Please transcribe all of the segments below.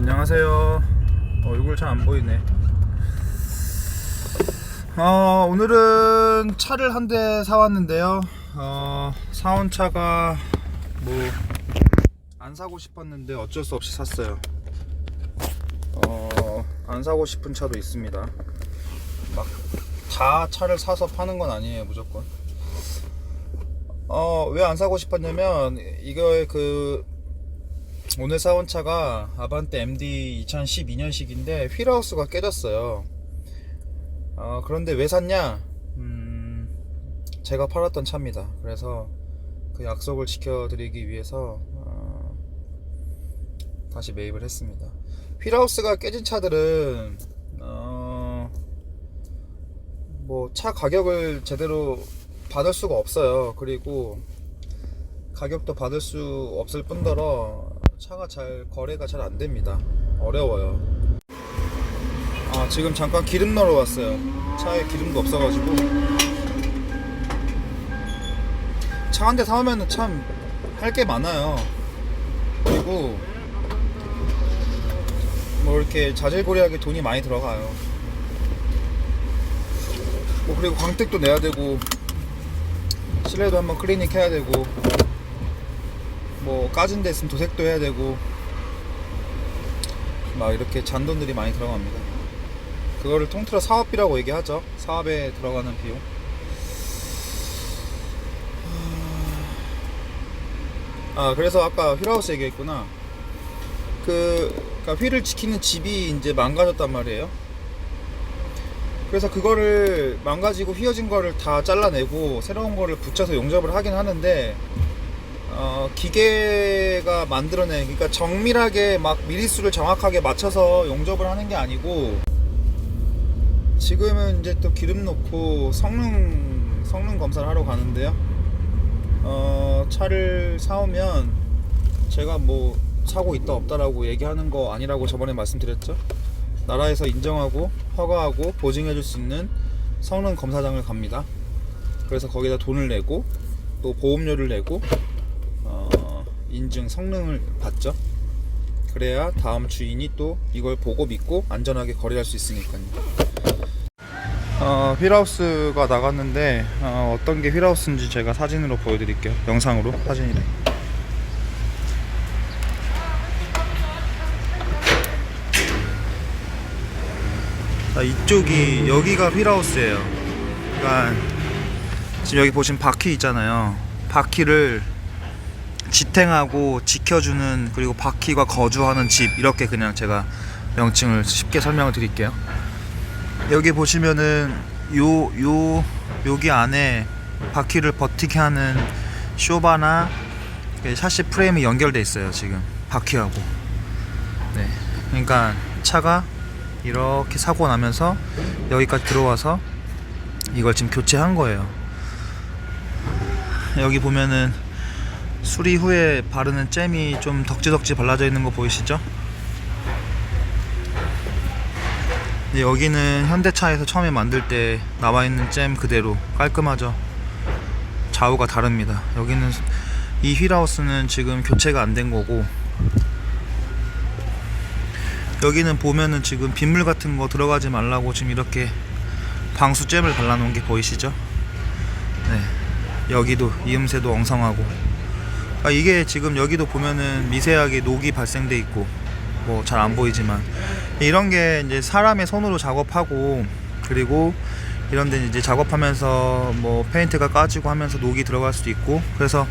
안녕하세요. 얼굴 잘 안 보이네. 어, 오늘은 차를 한 대 사왔는데요. 어, 사온 차가 뭐 안 사고 싶었는데 어쩔 수 없이 샀어요. 어, 안 사고 싶은 차도 있습니다. 막 다 차를 사서 파는 건 아니에요, 무조건. 어, 왜 안 사고 싶었냐면 이거의 그 오늘 사온 차가 아반떼 MD 2012년식인데 휠하우스가 깨졌어요. 어, 그런데 왜 샀냐? 음, 제가 팔았던 차입니다. 그래서 그 약속을 지켜드리기 위해서 어, 다시 매입을 했습니다. 휠하우스가 깨진 차들은 어, 뭐 차 가격을 제대로 받을 수가 없어요. 그리고 가격도 받을 수 없을 뿐더러 차가 잘 거래가 잘 안 됩니다. 어려워요. 아 지금 잠깐 기름 넣으러 왔어요. 차에 기름도 없어가지고 차 한 대 사오면은 참할 게 많아요. 그리고 뭐 이렇게 자질구레하게 돈이 많이 들어가요. 뭐 그리고 광택도 내야 되고 실내도 한번 클리닉 해야 되고 뭐 까진 데 있으면 도색도 해야 되고 막 이렇게 잔돈들이 많이 들어갑니다. 그거를 통틀어 사업비라고 얘기하죠. 사업에 들어가는 비용. 아 그래서 아까 휠하우스 얘기했구나. 그 그러니까 휠을 지키는 집이 이제 망가졌단 말이에요. 그래서 그거를 망가지고 휘어진 거를 다 잘라내고 새로운 거를 붙여서 용접을 하긴 하는데 어, 기계가 만들어낸 그러니까 정밀하게 막 미리수를 정확하게 맞춰서 용접을 하는 게 아니고 지금은 이제 또 기름 넣고 성능 성능 검사를 하러 가는데요. 어, 차를 사오면 제가 뭐 사고 있다 없다라고 얘기하는 거 아니라고 저번에 말씀드렸죠. 나라에서 인정하고 허가하고 보증해 줄 수 있는 성능 검사장을 갑니다. 그래서 거기다 돈을 내고 또 보험료를 내고 어, 인증 성능을 받죠. 그래야 다음 주인이 또 이걸 보고 믿고 안전하게 거래할 수 있으니까요. 어, 휠하우스가 나갔는데 어, 어떤 게 휠하우스인지 제가 사진으로 보여드릴게요. 영상으로 사진이래. 자, 이쪽이 여기가 휠하우스예요. 그러니까 지금 여기 보시면 바퀴 있잖아요. 바퀴를 지탱하고 지켜주는 그리고 바퀴가 거주하는 집 이렇게 그냥 제가 명칭을 쉽게 설명을 드릴게요. 여기 보시면은 요 요 여기 안에 바퀴를 버티게 하는 쇼바나 샤시 프레임이 연결돼 있어요 지금 바퀴하고. 네, 그러니까 차가 이렇게 사고 나면서 여기까지 들어와서 이걸 지금 교체한 거예요. 여기 보면은 수리 후에 바르는 잼이 좀 덕지덕지 발라져 있는 거 보이시죠? 근데 여기는 현대차에서 처음에 만들 때 나와 있는 잼 그대로 깔끔하죠. 좌우가 다릅니다. 여기는 이 휠하우스는 지금 교체가 안 된 거고 여기는 보면은 지금 빗물 같은 거 들어가지 말라고 지금 이렇게 방수 잼을 발라놓은 게 보이시죠? 네. 여기도 이음새도 엉성하고 아, 이게 지금 여기도 보면은 미세하게 녹이 발생돼 있고 뭐 잘 안 보이지만 이런 게 이제 사람의 손으로 작업하고 그리고 이런 데 이제 작업하면서 뭐 페인트가 까지고 하면서 녹이 들어갈 수도 있고 그래서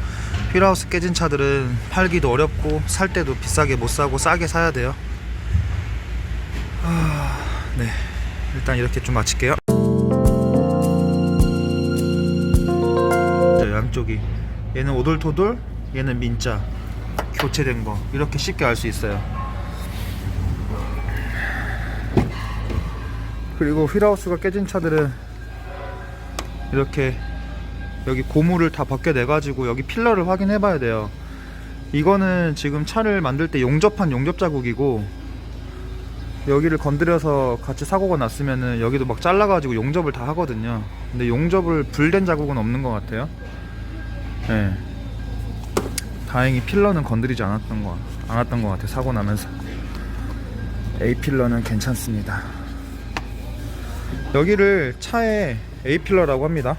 휠하우스 깨진 차들은 팔기도 어렵고 살 때도 비싸게 못 사고 싸게 사야 돼요. 아, 네. 일단 이렇게 좀 마칠게요. 자, 양쪽이 얘는 오돌토돌, 얘는 민자 교체된 거 이렇게 쉽게 알 수 있어요. 그리고 휠하우스가 깨진 차들은 이렇게 여기 고무를 다 벗겨내 가지고 여기 필러를 확인해 봐야 돼요. 이거는 지금 차를 만들 때 용접한 용접 자국이고 여기를 건드려서 같이 사고가 났으면은 여기도 막 잘라가지고 용접을 다 하거든요. 근데 용접을 불된 자국은 없는 것 같아요. 네. 다행히 필러는 건드리지 않았던 거 않았던 것 같아 요 사고 나면서. A 필러는 괜찮습니다. 여기를 차에 A 필러라고 합니다.